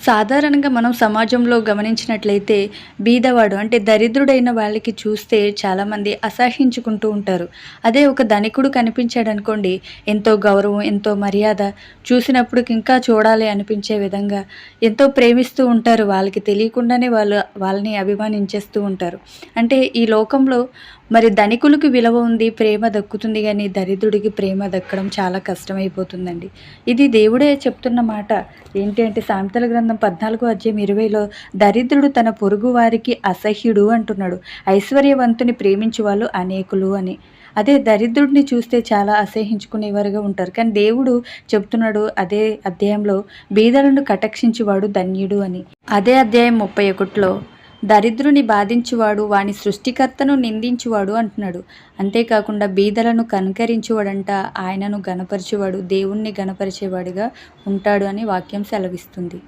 సాధారణంగా మనం సమాజంలో గమనించినట్లయితే బీదవాడు అంటే దరిద్రుడైన వాళ్ళకి చూస్తే చాలామంది అసహించుకుంటూ ఉంటారు. అదే ఒక ధనికుడు కనిపించాడనుకోండి ఎంతో గౌరవం ఎంతో మర్యాద చూసినప్పుడు ఇంకా చూడాలి అనిపించే విధంగా ఎంతో ప్రేమిస్తూ ఉంటారు. వాళ్ళకి తెలియకుండానే వాళ్ళు వాళ్ళని అభిమానించేస్తూ ఉంటారు. అంటే ఈ లోకంలో మరి ధనికులకు విలువ ఉంది ప్రేమ దక్కుతుంది కానీ దరిద్రుడికి ప్రేమ దక్కడం చాలా కష్టమైపోతుందండి. ఇది దేవుడే చెప్తున్న మాట. ఏంటి అంటే సామెతల గ్రంథం పద్నాలుగు అధ్యాయం ఇరవైలో దరిద్రుడు తన పొరుగు వారికి అసహ్యుడు అంటున్నాడు. ఐశ్వర్యవంతుని ప్రేమించు వాళ్ళు అనేకులు అని. అదే దరిద్రుడిని చూస్తే చాలా అసహించుకునేవారుగా ఉంటారు. కానీ దేవుడు చెప్తున్నాడు అదే అధ్యాయంలో బీదలను కటక్షించేవాడు ధన్యుడు అని. అదే అధ్యాయం ముప్పై ఒకటిలో దరిద్రుని బాధించువాడు వాని సృష్టికర్తను నిందించువాడు అంటున్నాడు. అంతేకాకుండా బీదలను కనుకరించువాడంట ఆయనను గణపరిచేవాడు దేవుణ్ణి గణపరిచేవాడిగా ఉంటాడు అని వాక్యం సెలవిస్తుంది.